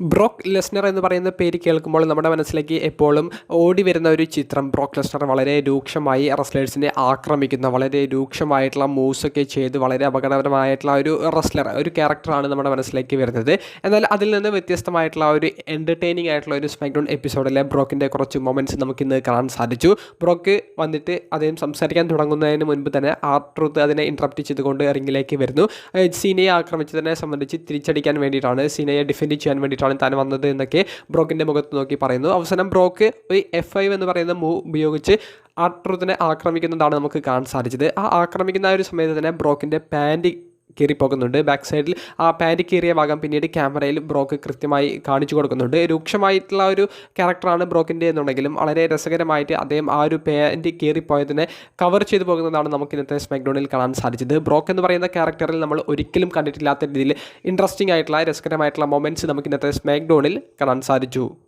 ബ്രോക്ക് Lesnar എന്ന് പറയുന്ന പേര് കേൾക്കുമ്പോൾ നമ്മുടെ മനസ്സിലേക്ക് എപ്പോഴും ഓടി വരുന്ന ഒരു ചിത്രം. ബ്രോക്ക് ലെസ്നർ വളരെ രൂക്ഷമായി റെസ്ലേഴ്സിനെ ആക്രമിക്കുന്ന വളരെ രൂക്ഷമായിട്ടുള്ള മൂവ്സൊക്കെ ചെയ്ത് വളരെ അപകടകരമായിട്ടുള്ള ഒരു റെസ്ലർ ഒരു ക്യാരക്ടറാണ് നമ്മുടെ മനസ്സിലേക്ക് വരുന്നത്. എന്നാൽ അതിൽ നിന്ന് വ്യത്യസ്തമായിട്ടുള്ള ഒരു എന്റർടൈനിങ് ആയിട്ടുള്ള ഒരു സ്മാക്ഡൗൺ എപ്പിസോഡിലെ ബ്രോക്കിന്റെ കുറച്ച് മൊമെന്റ്സ് നമുക്കിന്ന് കാണാൻ സാധിച്ചു. ബ്രോക്ക് വന്നിട്ട് അദ്ദേഹം സംസാരിക്കാൻ തുടങ്ങുന്നതിന് മുൻപ് തന്നെ ആർട്രൂത്ത് അതിനെ ഇൻട്രപ്റ്റ് ചെയ്തുകൊണ്ട് റിങ്ങിലേക്ക് വരുന്നു. സീനയെ ആക്രമിച്ചതിനെ സംബന്ധിച്ച് തിരിച്ചടിക്കാൻ വേണ്ടിയിട്ടാണ് സീനയെ ഡിഫെൻഡ് ചെയ്യാൻ വേണ്ടിയിട്ടാണ് താൻ വന്നത് എന്നൊക്കെ ബ്രോക്കിന്റെ മുഖത്ത് നോക്കി പറയുന്നു. അവസാനം ബ്രോക്ക് ഒരു എഫ് ഐ എന്ന് പറയുന്ന മൂവ് ഉപയോഗിച്ച് ആ ട്രൂത്തിനെ ആക്രമിക്കുന്നതാണ് നമുക്ക് കാണാൻ സാധിച്ചത്. ആ ആക്രമിക്കുന്ന ഒരു സമയത്ത് തന്നെ ബ്രോക്കിന്റെ പാന്റ് കീറിപ്പോകുന്നുണ്ട് ബാക്ക് സൈഡിൽ ആ പാന്റ് കീറിയ ഭാഗം പിന്നീട് ക്യാമറയിൽ ബ്രോക്ക് കൃത്യമായി കാണിച്ചു കൊടുക്കുന്നുണ്ട്. രൂക്ഷമായിട്ടുള്ള ഒരു ക്യാരക്ടറാണ് ബ്രോക്കിന്റെ എന്നുണ്ടെങ്കിലും വളരെ രസകരമായിട്ട് അദ്ദേഹം ആ ഒരു പാന്റ് കീറിപ്പോയതിനെ കവർ ചെയ്തു പോകുന്നതാണ് നമുക്ക് ഇന്നത്തെ സ്മാക്ഡോണിൽ കാണാൻ സാധിച്ചത്. ബ്രോക്ക് എന്ന് പറയുന്ന ക്യാരക്ടറിൽ നമ്മൾ ഒരിക്കലും കണ്ടിട്ടില്ലാത്ത രീതിയിൽ ഇൻട്രസ്റ്റിംഗ് ആയിട്ടുള്ള രസകരമായിട്ടുള്ള മൊമെന്റ്സ് നമുക്ക് ഇന്നത്തെ സ്മാക്ഡോണിൽ കാണാൻ സാധിച്ചു.